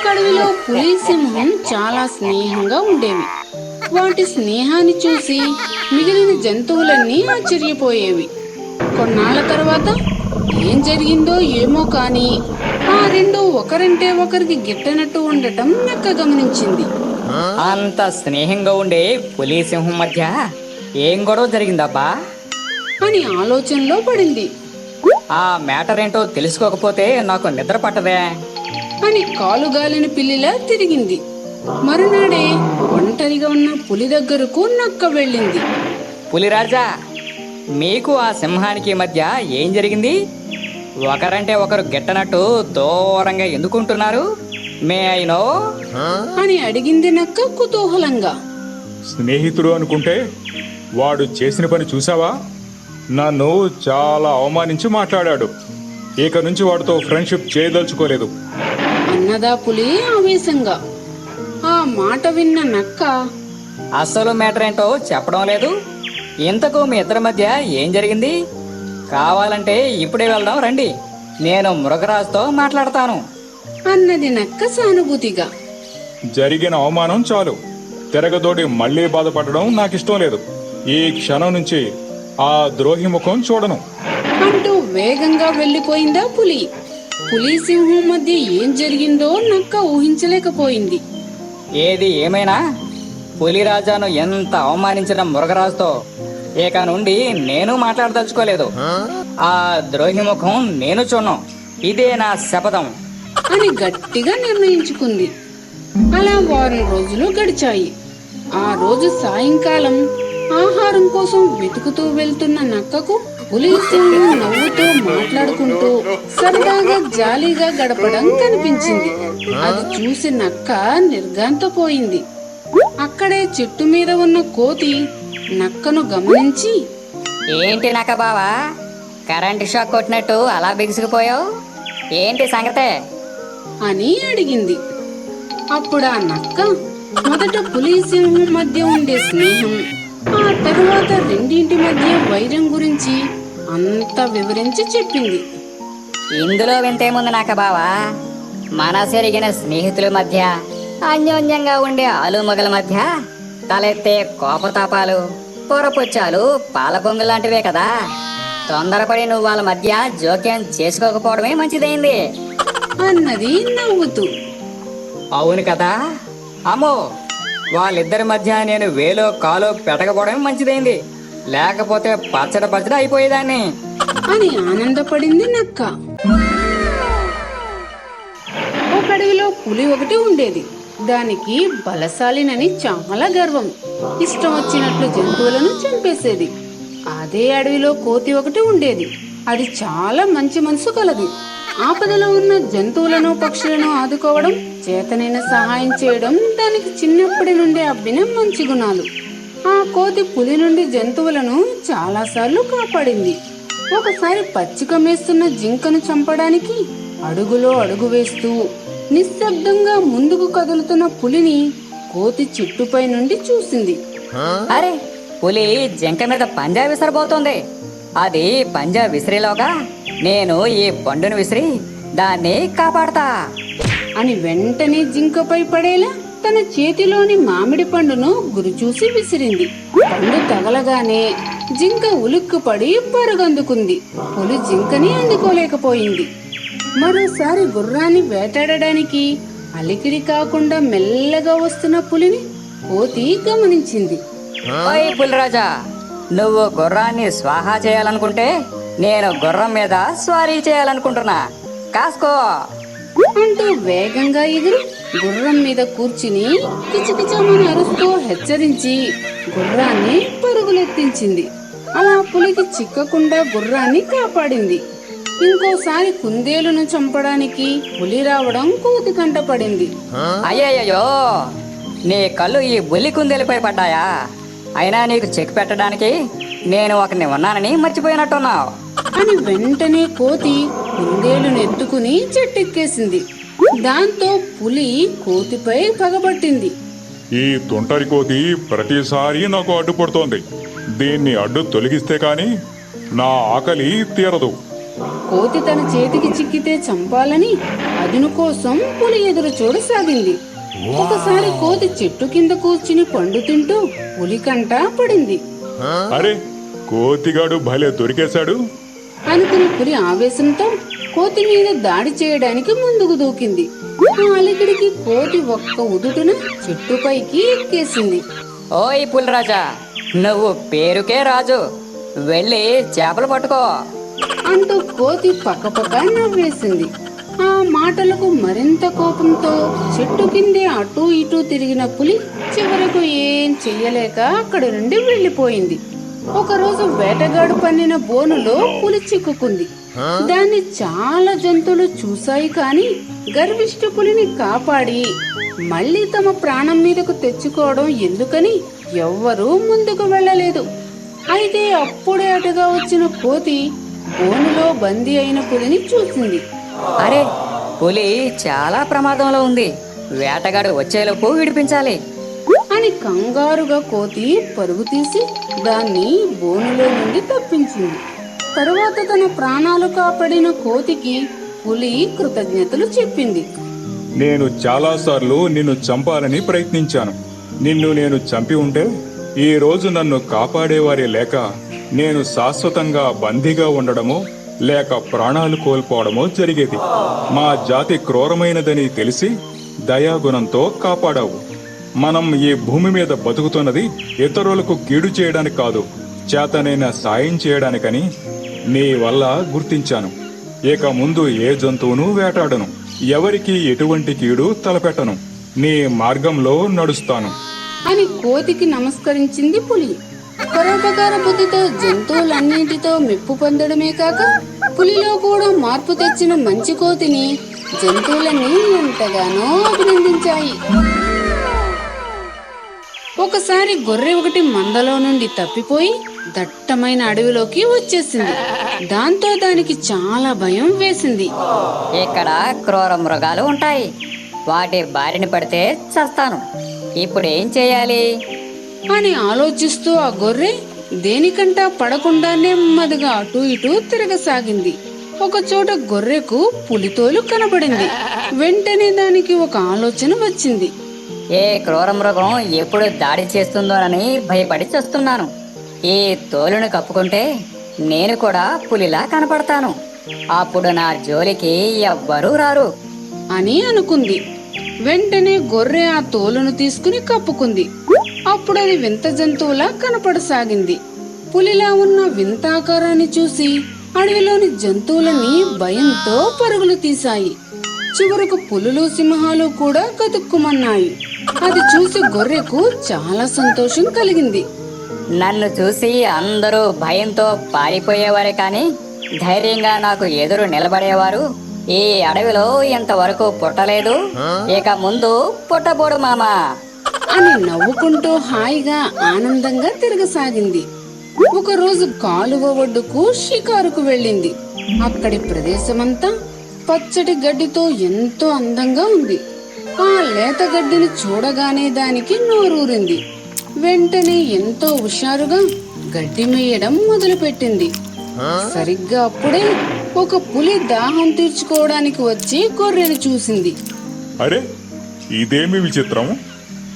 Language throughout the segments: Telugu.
ఒక అడవిలో పులి సింహం చాలా స్నేహంగా ఉండేవి. వాటి స్నేహాన్ని చూసి మిగిలిన జంతువులన్నీ ఆశ్చర్యపోయేవి. కొన్నాళ్ళ తర్వాత ఏం జరిగిందో ఏమో కానీ ఆ రెండు ఒకరంటే ఒకరికి గిట్టనట్టు ఉండటం నక్క గమనించింది. అంత స్నేహంగా ఉండే పులి సింహం మధ్య ఏం గొడవ జరిగిందబ్బా? అని ఆలోచనలో పడింది. ఆ మ్యాటర్ ఏంటో తెలుసుకోకపోతే నాకు నిద్ర పట్టదే. అని కాలుగాలిన పిల్లిలా తిరిగింది. మరునాడే ఒంటరిగా ఉన్న పులి దగ్గరకు నక్క వెళ్ళింది. పులిరాజా మీకు ఆ సింహానికి మధ్య ఏం జరిగింది? ఒకరంటే ఒకరు గిట్టనట్టు దూరంగా ఎందుకుంటున్నారు? మే అయినో అని అడిగింది నక్క కుతూహలంగా. స్నేహితుడు అనుకుంటే వాడు చేసిన పని చూసావా నన్ను చాలా అవమానించి మాట్లాడాడు. ఇక నుంచి వాడితో ఫ్రెండ్షిప్ చేయదలుచుకోలేదు. అన్నదా పులి ఆవేశంగా. ఆ మాట విన్న నక్క అసలు మ్యాటర్ ఏంటో చెప్పడం లేదు. ఇంతకు మీ ఇద్దరి మధ్య ఏం జరిగింది? కావాలంటే ఇప్పుడే వెళ్దాం రండి. నేను మృగరాజుతో మాట్లాడతాను. అన్నది నక్క సానుభూతిగా. జరిగిన అవమానం చాలు. తిరగదోడి మళ్ళీ బాధపడడం నాకు ఇష్టం లేదు. ఈ క్షణం నుంచి ఆ ద్రోహి ముఖం చూడను. అంటూ వేగంగా వెళ్ళిపోయిందా పులి. పులి సింహం మధ్య ఏం జరిగిందో నక్క ఊహించలేకపోయింది. ఏది ఏమైనా? పులిరాజాను ఎంత అవమానించిన మృగరాజుతో ఇక నుండి నేను మాట్లాడదలుచుకోలేదు. ఆ ద్రోహి ముఖం నేను చూడను. ఇదే నా శపథం. అని గట్టిగా నిర్ణయించుకుంది. అలా వారం రోజులు గడిచాయి. ఆ రోజు సాయంకాలం ఆహారం కోసం వెతుకుతూ వెళ్తున్న నక్కకు పులి సింహం నవ్వుతూ మాట్లాడుకుంటూ సరదాగా జాలీగా గడపడం కనిపించింది. అది చూసి నక్క నిర్గాంతపోయింది అక్కడే చెట్టు మీద ఉన్న కోతి నక్కను గమనించి ఏంటి నక్క బావా? కరెంట్ షాక్ కొట్టినట్టు అలా బిగుసుకుపోయావు? ఏంటి సంగతే? అని అడిగింది. అప్పుడు ఆ నక్క మొదట పులి సింహం మధ్య ఉండే స్నేహం ఆ తరువాత రెండింటి మధ్య వైరం గురించి అంతా వివరించి చెప్పింది. ఇందులో వింతేముంది నాక బావా మనసెరిగిన స్నేహితుల మధ్య అన్యోన్యంగా ఉండే ఆలుమగల మధ్య తలెత్తే కోపతాపాలు పొరపుచ్చాలు పాల పొంగు లాంటివే కదా. తొందరపడి నువ్వు వాళ్ళ మధ్య జోక్యం చేసుకోకపోవడమే మంచిదైంది. అన్నది నవ్వుతూ. అవును కదా. అమ్మో వాళ్ళిద్దరి మధ్య నేను వేలో కాలో పెట్టకపోవడమే మంచిదైంది. లేకపోతే పచ్చడి పచ్చడి అయిపోయేదాన్ని. అని ఆనందపడింది నక్క. ఒక అడవిలో పులి ఒకటి ఉండేది. దానికి బలశాలినని చాలా గర్వం. ఇష్టం వచ్చినట్లు జంతువులను చంపేసేది. అదే అడవిలో కోతి ఒకటి ఉండేది. అది చాలా మంచి మనసు కలది. ఆపదలో ఉన్న జంతువులను పక్షులను ఆదుకోవడం చేతనైన సహాయం చేయడం దానికి చిన్నప్పటి నుండి అబ్బిన మంచి గుణాలు. ఆ కోతి పులి నుండి జంతువులను చాలాసార్లు కాపాడింది. ఒకసారి పచ్చిక మేస్తున్న జింకను చంపడానికి అడుగులో అడుగు వేస్తూ నిశ్శబ్దంగా ముందుకు కదులుతున్న పులిని కోతి చెట్టుపై నుండి చూసింది. అరే పులి జింక మీద పంజా విసరబోతోంది. అది పంజా విసిరేలోగా నేను ఈ పండును విసిరి దాన్ని కాపాడతా. అని వెంటనే జింకపై పడేలా తన చేతిలోని మామిడి పండును గురిచూసి విసిరింది. పండు తగలగానే జింక ఉలుక్కుపడి పరుగందుకుంది. పులి జింకని అందుకోలేకపోయింది. మరోసారి గుర్రాన్ని వేటాడడానికి అలికిడి కాకుండా మెల్లగా వస్తున్న పులిని కోతి గమనించింది. ఓయ్ పులిరాజా నువ్వు గుర్రాన్ని స్వాహా చేయాలనుకుంటే నేను గుర్రం మీద స్వారీ చేయాలనుకుంటున్నా. కాసుకో! అంటూ వేగంగా ఎగిరి గుర్రం మీద కూర్చుని కిచకిచమని అరుస్తూ హెచ్చరించి గుర్రాన్ని పరుగులెత్తించింది. అలా పులికి చిక్కకుండా గుర్రాన్ని కాపాడింది. ఇంకోసారి కుందేలును చంపడానికి పులి రావడం కోతి కంటపడింది అయ్యయ్యో నీ కళ్ళు ఈ బుల్లి కుందేలుపై పడ్డాయా? అయినా నీకు చెక్ పెట్టడానికి నేను ఒకరిని ఉన్నానని మర్చిపోయినట్టున్నావు. అని వెంటనే కోతి కుందేలును ఎత్తుకుని చెట్టెక్కేసింది. దాంతో పులి కోతిపై పగబట్టింది. ఈ తుంటరి కోతి ప్రతిసారి నాకు అడ్డుపడుతోంది. దీన్ని అడ్డు తొలగిస్తే కాని నా ఆకలి తీరదు. కోతి తన చేతికి చిక్కితే చంపాలని అదును కోసం పులి ఎదురు చూడసాగింది. ఒకసారి కోతి చెట్టు కింద కూర్చుని పండు తింటూ పులి కంట పడింది. అరే కోతిగాడు భలే దొరికేశాడు. అనుకుని పులి ఆవేశంతో కోతి మీద దాడి చేయడానికి ముందుకు దూకింది. ఆ అలికిడికి కోతి ఒక్క ఉదుటున చెట్టుపైకి ఎక్కేసింది. ఓయ్ పులిరాజా నువ్వు పేరుకే రాజు. వెళ్ళి చేపలు పట్టుకో. అంటూ కోతి పక్కపక్క నవ్వేసింది. ఆ మాటలకు మరింత కోపంతో చెట్టు కిందే అటూ ఇటూ తిరిగిన పులి చివరకు ఏం చెయ్యలేక అక్కడి నుండి వెళ్ళిపోయింది. ఒకరోజు వేటగాడు పన్నిన బోనులో పులి చిక్కుకుంది దాన్ని చాలా జంతువులు చూశాయి కాని గర్విష్ఠ పులిని కాపాడి మళ్ళీ తమ ప్రాణం మీదకు తెచ్చుకోవడం ఎందుకని ఎవ్వరూ ముందుకు వెళ్ళలేదు. అయితే అప్పుడే అటుగా వచ్చిన కోతి బోనులో బందీ అయిన పులిని చూసింది. అరే పులి చాలా ప్రమాదంలో ఉంది. వేటగాడు వచ్చేలోపు విడిపించాలి. అని కంగారుగా కోతి పరుగు తీసి దాన్ని బోనులో నుండి తప్పించింది. తరువాత తన ప్రాణాలు కాపాడిన కోతికి పులి కృతజ్ఞతలు చెప్పింది. నేను చాలాసార్లు నిన్ను చంపాలని ప్రయత్నించాను. నిన్ను నేను చంపి ఉంటే ఈ రోజు నన్ను కాపాడేవారే లేక నేను శాశ్వతంగా బందీగా ఉండడమో లేక ప్రాణాలు కోల్పోవడమో జరిగేది. మా జాతి క్రూరమైనదని తెలిసి దయాగుణంతో కాపాడావు. మనం ఈ భూమి మీద బతుకుతున్నది ఇతరులకు కీడు చేయడానికి కాదు చేతనైన సాయం చేయడానికని నీ వల్ల గుర్తించాను. ఇక ముందు ఏ జంతువును వేటాడను ఎవరికి ఎటువంటి కీడు తలపెట్టను. నీ మార్గంలో నడుస్తాను. అని కోతికి నమస్కరించింది పులి. పరోపకార బుద్ధితో జంతువులన్నింటితో మెప్పు పొందడమే కాక పులిలో కూడా మార్పు తెచ్చిన మంచి కోతిని జంతువులన్నీ ఎంతగానో అభినందించాయి. ఒకసారి గొర్రె ఒకటి మందలో నుండి తప్పిపోయి దట్టమైన అడవిలోకి వచ్చేసింది. దాంతో దానికి చాలా భయం వేసింది. ఇక్కడ క్రూర మృగాలు ఉంటాయి. వాటి బారిన పడితే చస్తాను. ఇప్పుడు ఏం చేయాలి? అని ఆలోచిస్తూ ఆ గొర్రె దేనికంటా పడకుండా నెమ్మదిగా అటు ఇటు తిరగసాగింది. ఒక చోట గొర్రెకు పులితోలు కనబడింది. వెంటనే దానికి ఒక ఆలోచన వచ్చింది. ఏ క్రూర మృగం ఎప్పుడు దాడి చేస్తుందోనని భయపడి చస్తున్నాను. ఈ తోలును కప్పుకుంటే నేను కూడా పులిలా కనపడతాను. అప్పుడు నా జోలికి ఎవ్వరూ రారు. అని అనుకుంది. వెంటనే గొర్రె ఆ తోలును తీసుకుని కప్పుకుంది. అప్పుడు అది వింత జంతువులా కనపడసాగింది. పులిలా ఉన్న వింత ఆకారాన్ని చూసి అడవిలోని జంతువులని భయంతో పరుగులు తీశాయి. చివరకు పులులు సింహాలు కూడా కతుక్కుమన్నాయి. అది చూసి గొర్రెకు చాలా సంతోషం కలిగింది. నన్ను చూసి అందరూ భయంతో పారిపోయేవారే కానీ ధైర్యంగా నాకు ఎదురు నిలబడేవారు. ఈ అడవిలో ఇంతవరకు పుట్టలేదు. ఇక ముందు పుట్టబోడు మామా. అని నవ్వుకుంటూ హాయిగా ఆనందంగా తిరగసాగింది. ఒకరోజు కాలువ ఒడ్డుకు షికారుకు వెళ్ళింది. అక్కడి ప్రదేశమంతా పచ్చటి గడ్డితో ఎంతో అందంగా ఉంది. ఆ లేత గడ్డిని చూడగానే దానికి నోరూరింది. వెంటనే ఎంతో హుషారుగా గడ్డి మేయడం మొదలుపెట్టింది. సరిగ్గా అప్పుడే ఒక పులి దాహం తీర్చుకోవడానికి వచ్చి గొర్రెను చూసింది. అరే ఇదేమి విచిత్రం?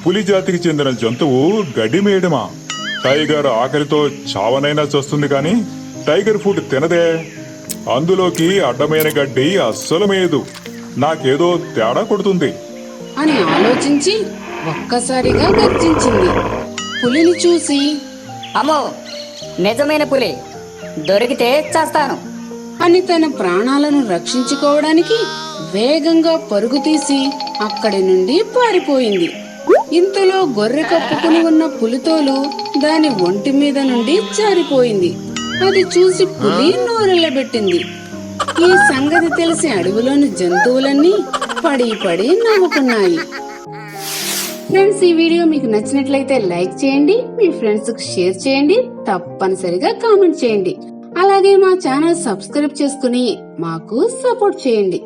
పులి జాతికి చెందిన జంతువు గడ్డి మేయడమా? టైగర్ ఆకలితో చావనైనా చస్తుంది కానీ టైగర్ ఫుడ్ తినదే. అందులోకి అడ్డమైన గడ్డి అస్సలు మేయదు. నాకేదో తేడా కొడుతుంది. అని ఆలోచించి ఒక్కసారిగా గర్జించింది. పులిని చూసి అమ్మో నిజమైన పులి. దొరికితే చేస్తాను. అని తన ప్రాణాలను రక్షించుకోవడానికి వేగంగా పరుగు తీసి అక్కడి నుండి పారిపోయింది. ఇంతలో గొర్రె కప్పుకుని ఉన్న పులితోలు దాని ఒంటి మీద నుండి జారిపోయింది. అది చూసి పులి నోరెళ్ళబెట్టింది. ఈ సంగతి తెలిసి అడవిలోని జంతువులన్నీ పడి పడి నవ్వుకున్నాయి. ఫ్రెండ్స్ ఈ వీడియో మీకు నచ్చినట్లయితే లైక్ చేయండి మీ ఫ్రెండ్స్కు షేర్ చేయండి తప్పనిసరిగా కామెంట్ చేయండి. అలాగే మా ఛానల్ సబ్స్క్రైబ్ చేసుకుని మాకు సపోర్ట్ చేయండి.